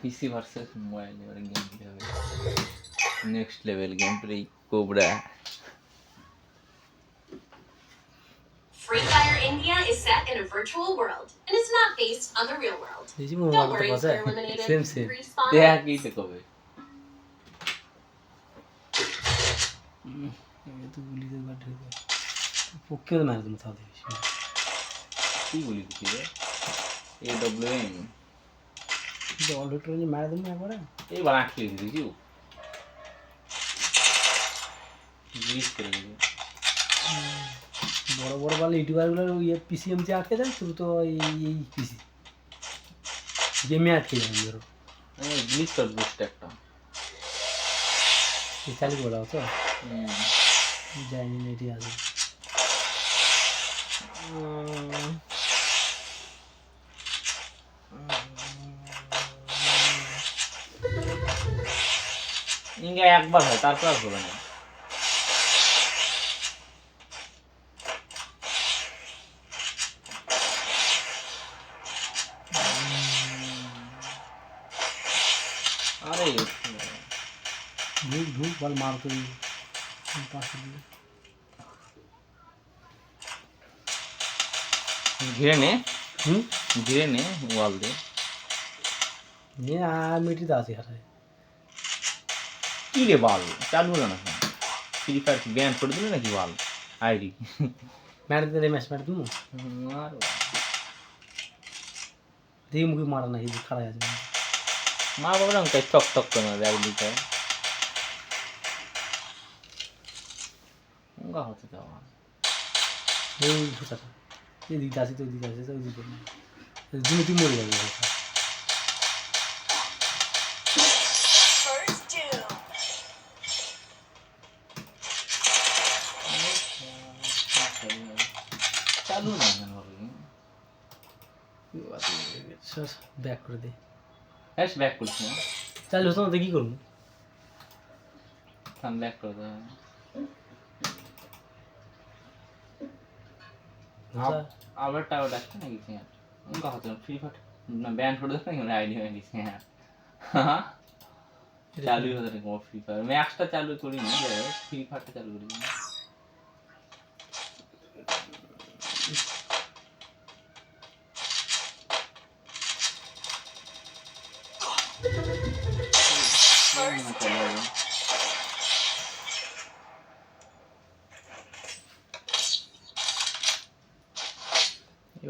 পিসি versus mobile এবার game play হবে next level game play cobra Free Fire India is set in a virtual world and is not based on the real world. Don't worry if you're eliminated. Same same Respawn. তো কবে তো গুলি but ঢুকে পক্ষে তো মারি তুমি তাও দেখিস কি বলি দিছি রে এ ডব্লিউ এন কিন্তু অলরেডি ট্রেনে মারি তুমি একবারে এই বাড়া আটকে দিছি গ্লিচ করে দিবি বড় বড় বলে ইউটিউবারগুলোর ইয়ে পিসি এমসি আটকে যায় তুই তো এই এই পিসি গেমে আটকে যাবে ধরো গ্লিচ কর বুস্ট একটা এই চালু করে দাও তো হুম। যাইনি নেটই আছে ইঙ্গা একবার হয় তারপর আর হবে না। আরে ঢুক ঢুক বল মার তুই। পাশে দিয়ে ঘিরে নে। হুম? ঘিরে নে ওয়াল দিয়ে। নিয়ে আর মিটিতে আছে হারায় কি রে বাল চালু হলো না ফ্রি ফায়ার ব্যান করে দিলে নাকি বাল আইডি ম্যাট দিতে ম্যাচ ম্যাট তুমি আর দেখি মুখে মারা না এই খারাপ আছে মা বাবা রঙ তাই টক টক করে দেয় দিতে গা হতে দেওয়া এই ভুটাটা এই দিকটা আছে তো ওই দিকে আছে তো ওই দিকে তুমি তুমি মরে যাবে ব্যাক করে দে। হ্যাশ ব্যাক করছি না। চালু হতো না কি করব? থাম ব্যাক করে দেওয়া আচ্ছা, আবার টাও ডাকছে নাকি? হ্যাঁ। উনকা হতো ফ্রি ফায়ার। না ব্যান করে দেবে নাকি? আইডি হয়ে গেছে হ্যাঁ। চালু হতে ফ্রি ফায়ার। ম্যাক্সটা চালু করি না ফ্রি ফায়ারটা চালু করি না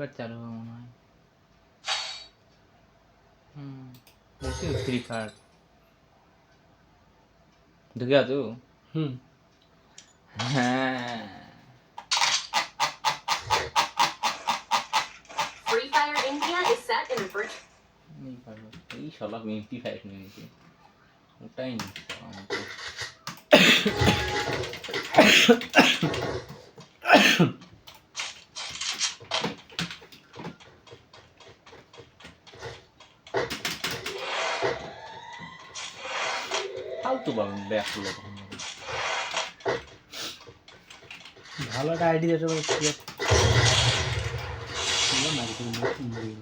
এবার চালু হবে মনে হয়। হুম ফ্রি ফায়ার ঢুকে আছো হুম। হ্যাঁ। Free Fire India is set in এই শালা টোয়েন্টি ফাইভ মিনিটে ওটাই নি আমাকে ফালতু বা ব্যাক করল ভালো একটা আইডি যেটা মারি করে মরে গেল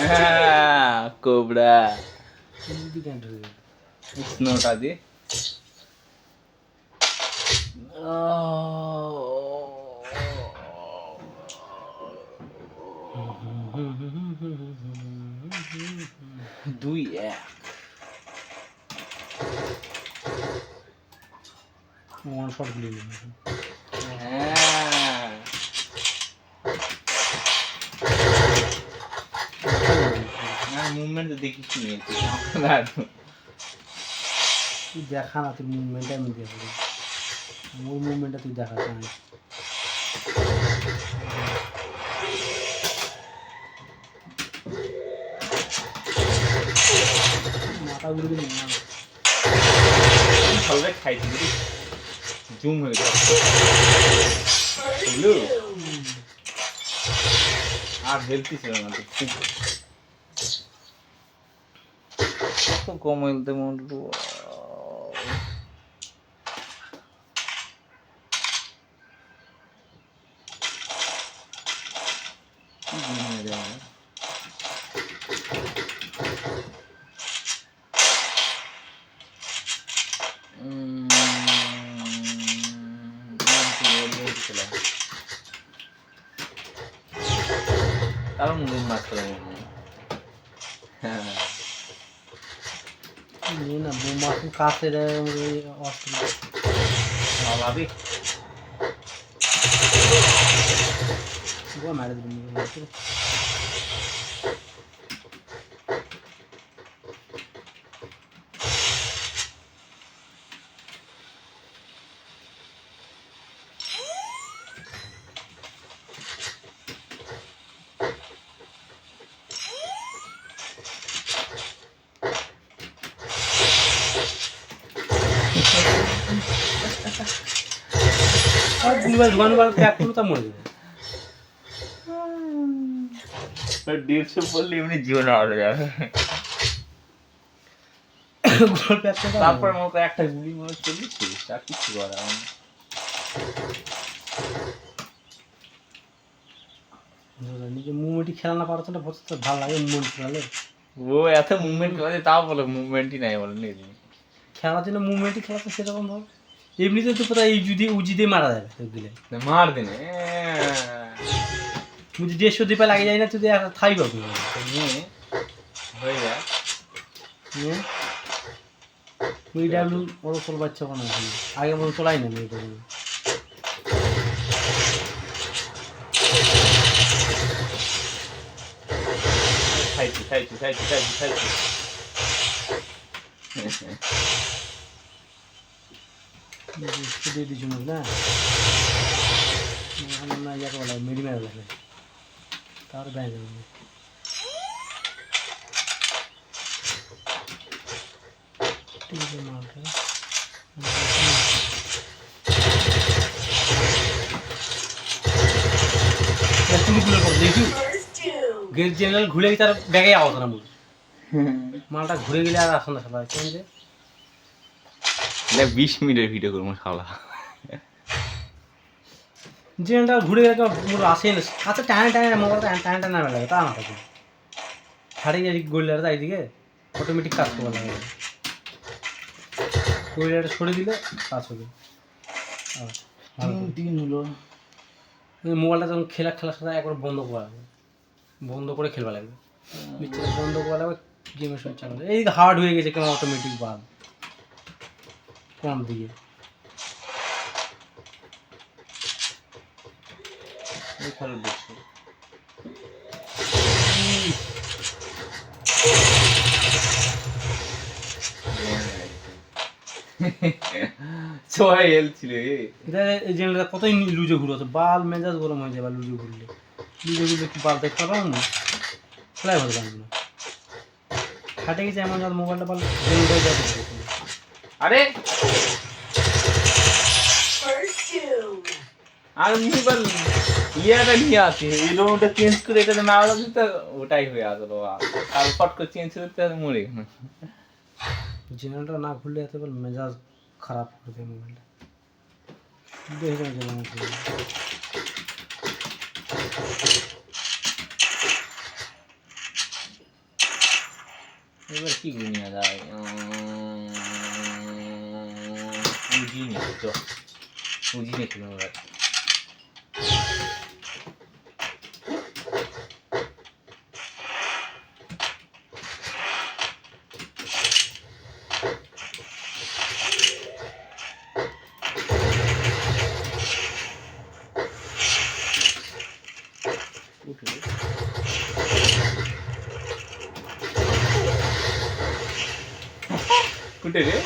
হ্যাঁ কোবরা। স্নোটা দিয়ে দুই এক ওয়ান শট গুলি হ্যাঁ। মুভমেন্ট দেখিস তুই তুই দেখা না তোর মুভমেন্টটা আমি দেখব। মোর মুভমেন্টটা তুই দেখা না। মাথা ঘুরে না খাইছি জুম হয়ে গেল বুঝলো আর হেলথি ছিল না তো কম হেলতে মন্টু কি গুনিয়ে দেয় উম, কারণ মুখ মারতে হ্যাঁ নিয়ে না বোমা কাছে অস্ত্র স্বাভাবিক বোমা মেরে দেবেন আর দুবার দোকানবার প্যাক করল তা মরে যাবে। দেড়শো পড়লে এমনি জীবন হারা যাবে। তারপর করো একটা গুলি মনে চলেছি আর কিছু করা নিজে মুভমেন্টই খেলা না পারতো না বলতে ভালো লাগে মুভমেন্ট খেলালে। ও এত মুভমেন্ট করে তাও বলো মুভমেন্টই নাই বলো নিজে খেলার জন্য মুভমেন্টই খেলা তো সেরকম ভাবে। এমনিতে তো কোথায় এই যদি উজি দিয়ে মারা যাবে তো দিলে মার দিনে মুজি দেড়শো দিপা লাগে যায় না তুই একটা থাই পাবি হয়ে যায়। ওই ডাবলু বড় বাচ্চা কোনো আগে বড় চলাই না মেয়েটা খাইছি খাইছি খাইছি খাইছি খাইছি দিয়ে দিচ্ছি মুখ না না ইয়াকে বলা মেডি মেরে লাগে তার ব্যাংক ঠিক আছে মালটা. গেট জেনারেল ঘুরে তার ব্যাগে আওয়াজ না মালটা ঘুরে গেলে আর আসন না সবাই কেন যে? বিশ মিনিটের ভিডিও করব শালা। জেনারেলটা ঘুরে গেলে মোট আসে না। আচ্ছা টানে টানে মোবাইলটা টানে টানে নামে লাগে তা না থাকে হারিয়ে যায় গোল্ডার তাই দিকে অটোমেটিক কাজ করবে লাগে। গোল্ডারটা সরে দিলে কাজ হবে। দিন হলো। মোবাইলটা যখন খেলা খেলার সাথে একবার বন্ধ করা লাগবে। বন্ধ করে খেলবা লাগবে। বন্ধ করা লাগবে গেমের সময় চালাবে এই হার্ড হয়ে গেছে কেমন অটোমেটিক বাদ। কম খেলো ছয় এল ছিল রে এটা এই জেনারেলটা কতই লুজে ঘুরো বাল মেজাজ গরম হয়ে যাবে লুজে ঘুরলে। লুজে ঘুরলে কি বাল দেখতে না? খেলাই ভালো লাগবে না। হাটে গেছে এমন মোবাইলটা যাবে আরে। আর মোবাইল ইয়াটা নিয়ে আসি। এই রুমটা চেঞ্জ করে এটা না হলে তো ওটাই হয়ে আসলো। আর ফট করে চেঞ্জ করতে মরে গেল জেনারেলটা না খুললে এত বল মেজাজ খারাপ করে দেয় মোবাইলটা। দেখে যাবে জেনারেল এবার কি গুনিয়া যায় 우진이 됐죠. 우진이 그놈을 하다. 근데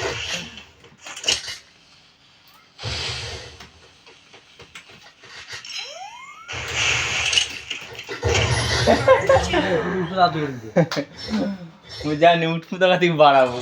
জানি উঠপুতাকা থেকে বাড়াবো।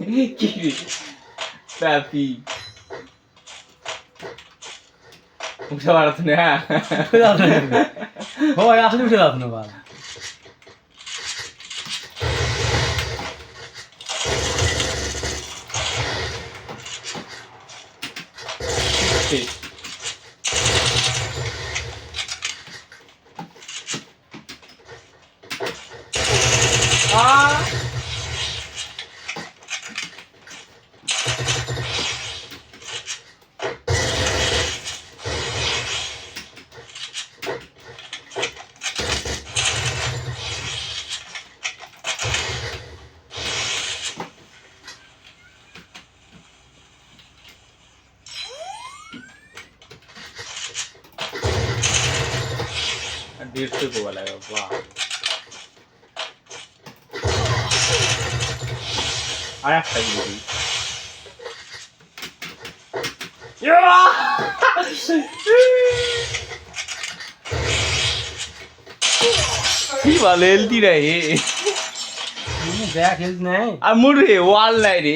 রে প্যাপি উঠে পারত না হয় আসলে উঠে যাও না বাল ঠিক डेढ़ सौ को वाला है वाह আর একটা কি বলি কি বলে এলটি রে দেখ হেলথ নেই আর মোর রে ওয়াল নাই রে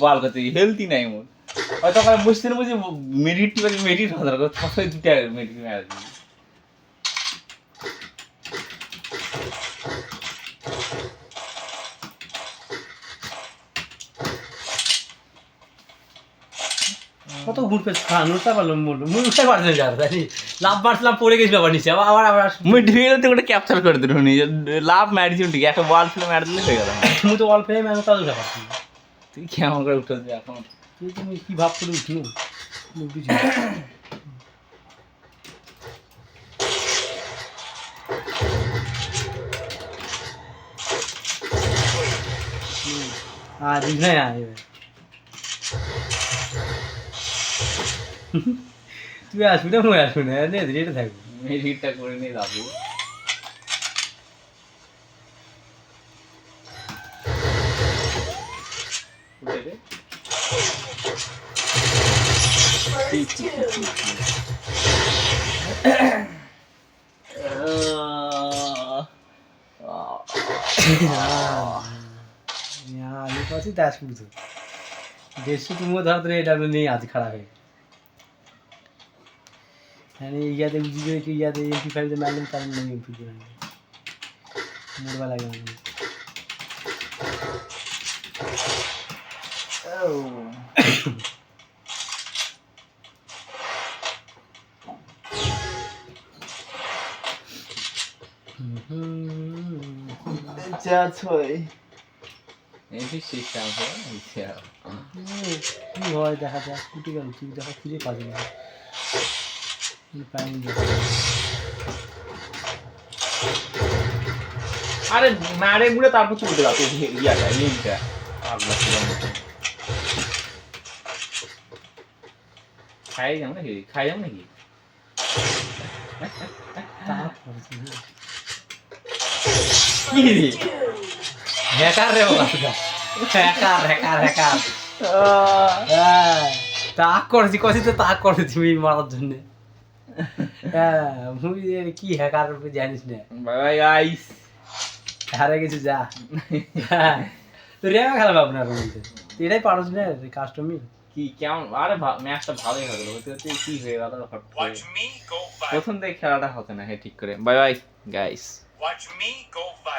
ওয়াল কত হেলদি নাই মোর হয়তো আমি বুঝতে না বুঝি মেডিট টিপারে মেডিট হতো না ছশো দুটা মেডিট মেরে শত ঘুরপে ছানুরটা পারলাম মুল মুলটা পারছে যার তাই লাভ মারছিলাম পড়ে গেছিল আবার নিচে আবার আবার আবার মুই ঢুকে তো ওটা ক্যাপচার করে দিল নি লাভ মারছি ঠিক একটা বল ফ্লেম মার দিলে হয়ে গেল মুই তো বল ফ্লেম আমি তাও উঠা পারছি তুই কেমন করে উঠে দিবি এখন তুই তুমি কি ভাব করে উঠলি মুই বুঝি আর দিন না আরে তুই আসবি না মই আসবি না। রেডি থাকবি আমি রিটটা করে নিয়ে যাব। પછી તાસ પૂછું દેશું તું મત હાથ રે মানে ইয়াতে বুঝি কি ইয়াতে এমপি ফাইভতে মারলাম কারণ নেই এমপি দিয়ে মরবা লাগে মানে দেখা যাক কুটি গেল দেখা খুঁজে পাবি না। আরে মারে গুড়ে তারপর চলতে যাচ্ছে ইয়াটা লিঙ্কটা খাই যাম নাকি? খাই যাম নাকি? কি রে? হ্যাকার রে বাবা। Hacker hacker hacker. হ্যাঁ। তাক করেছি কছি তো তাক করেছি মারার জন্য। হ্যাঁ মুই কি হ্যাকার জানিস না। বাই বাই গাইস হারে গেছে যা। হ্যাঁ তো রেমা খেলাবে আপনার মধ্যে। এটাই পারস না কাস্টমি কি কেমন? আরে ম্যাচটা ভালোই হয়ে গেল? হতে হতে কি হয়ে গেল viral. প্রথম থেকে খেলাটা হতো না হ্যাঁ ঠিক করে। Bye bye guys Watch me go viral.